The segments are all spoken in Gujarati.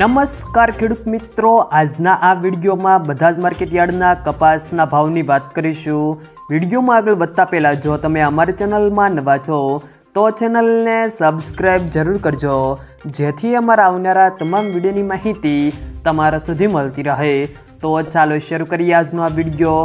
નમસ્કાર ખેડૂત મિત્રો, આજના આ વિડીયોમાં બધા જ માર્કેટ યાર્ડના કપાસના ભાવની વાત કરીશું. વિડીયોમાં આગળ વધતા પહેલાં, જો તમે અમારી ચેનલમાં નવા છો, તો ચેનલને સબસ્ક્રાઈબ જરૂર કરજો, જેથી અમારા આવનારા તમામ વિડીયોની માહિતી તમારા સુધી મળતી રહે. તો ચાલો શરૂ કરીએ આજનો આ વીડિયો.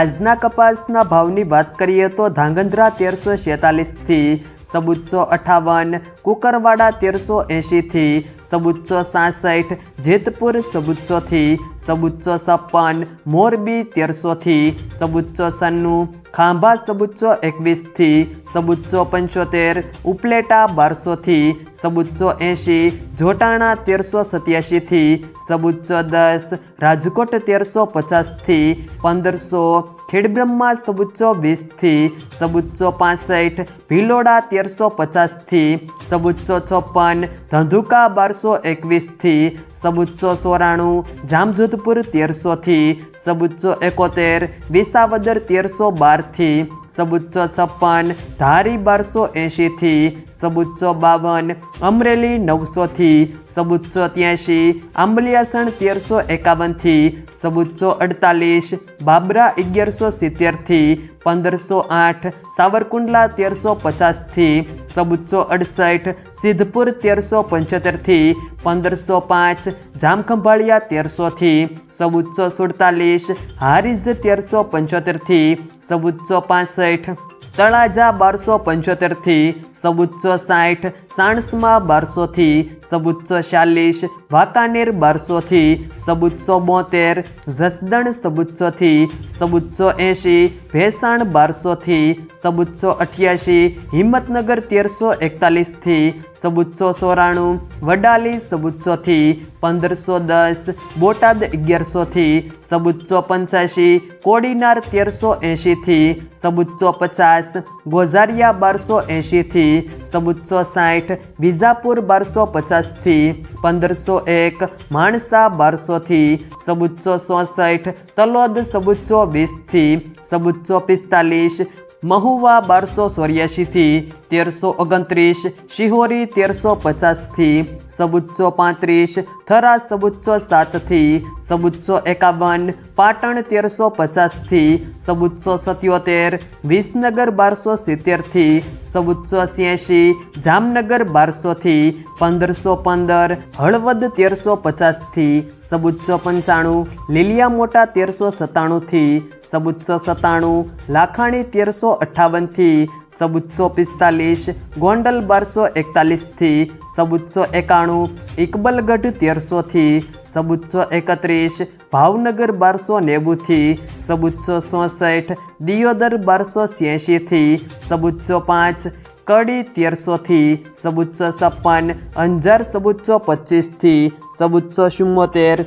આજના કપાસના ભાવની વાત કરીએ તો ધાંગધ્રા તેરસો છેતાલીસથી સબુચ્ચો અઠાવન, કુકરવાડા તેરસો એંશીથી, સબુચ્ચો સાસઠ, જેતપુર સબુચ્ચોથી, સબુચ્ચો છપ્પન, મોરબી તેરસોથી, સબુચ્ચો સન્નું ખાંભા સબુચ્ચો એકવીસથી, સબુચ્ચો પંચોતેર, ઉપલેટા બારસોથી, સબુચ્ચો એંશી, જોટાણા તેરસો સત્યાસીથી સબુચ્ચો દસ, રાજકોટ તેરસો પચાસથી, પંદરસો, ખેડબ્રહ્મા સબુચ્ચો વીસથી, સબુચ્ચો પાસઠ, ભીલોડા તેરસો પચાસથી સબુચ્ચો ચોપન, ધંધુકા બારસો એકવીસથી સબુચ્ચો સોરાણું જામજોધપુર તેરસોથી સબુચ્ચો એકોતેર, વિસાવદર તેરસો બારથી સબુચ્ચો છપ્પન, ધારી બારસો એંશીથી સબુચ્ચો બાવન, અમરેલી નવસોથી સબુચ્ચો ત્યાંશી આંબલિયાસણ તેરસો એકાવનથી સબુચ્ચો અડતાલીસ, બાબરા અગિયારસો સિત્તેરથી પંદરસો આઠ, સાવરકુંડલા તેરસો પચાસથી સબુચ્ચો અડસઠ, સિદ્ધપુર તેરસો પંચોતેરથી પંદરસો પાંચ, જામખંભાળિયા તેરસોથી સબુચ્ચો સુડતાલીસ, હારીજ તેરસો પંચોતેરથી સબુચ્ચો પાસઠ, તળાજા બારસો પંચોતેરથી સબુચ્ચો સાઠ, સાણસમાં બારસોથી સબુચ્ચો ચાલીસ વાંકાનેર બારસોથી સબુચ્ચો બોતેર, જસદણ સબુચ્ચોથી સબુચ્ચો એંશી, ભેસાણ બારસોથી સબુચ્ચો અઠ્યાસી હિંમતનગર તેરસો એકતાલીસથી સબુચ્ચો સોરાણું વડાલી સબુચ્ચોથી પંદરસો દસ, બોટાદ અગિયારસોથી સબુચ્ચો પંચ્યાસી કોડીનાર તેરસો એંશીથી સબુચ્ચો પચાસ, ગોઝારિયા બારસો એંશીથી સબુચ્ચો સાઠ વિજાપુર બારસો પચાસથી પંદરસો એક, માણસા બારસોથી સબુચ્ચો ચોસઠ, તલોદ સબુચ્ચો વીસથી સબુચ્ચો પિસ્તાલીસ, મહુવા બારસો ચોર્યાસીથી તેરસો ઓગણત્રીસ, શિહોરી તેરસો પચાસથી સબુચ્ચો પાંત્રીસ, થરા સબુચ્ચો સાતથી સબુચ્ચો એકાવન, પાટણ તેરસો પચાસથી ચૌદસો સત્યોતેર, વિસનગર બારસો સિત્તેરથી સબુચ્ચો છ્યાસી જામનગર બારસોથી પંદરસો પંદર, હળવદ તેરસો પચાસથી સબુચ્ચો પંચાણું લીલિયા મોટા તેરસો સત્તાણુંથી સબુચ્ચો સત્તાણું, લાખાણી તેરસો અઠ્ઠાવનથી સબુચ્ચો પિસ્તાલીસ, ગોંડલ બારસો એકતાલીસથી સબુચ્ચો એકાણું, ઇકબલગઢ તેરસોથી સબુચ્ચો એકત્રીસ, ભાવનગર બારસો નેવુંથી, સબુચ્ચો ચોસઠ દિયોદર બારસો છ્યાસીથી સબુચ્ચો પાંચ, કડી તેરસોથી, સબુચ્ચો છપ્પન, અંજાર સબુચ્ચો પચીસથી, સબુચ્ચો ચુમ્મોતેર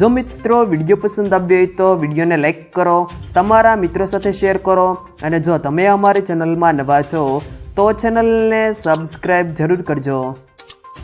જો મિત્રો વીડિયો પસંદ આવ્યો હોય તો વિડીયોને લાઇક કરો, તમારા મિત્રો સાથે શેર કરો અને જો તમે અમારી ચેનલમાં નવા છો તો ચેનલને સબસ્ક્રાઈબ જરૂર કરજો.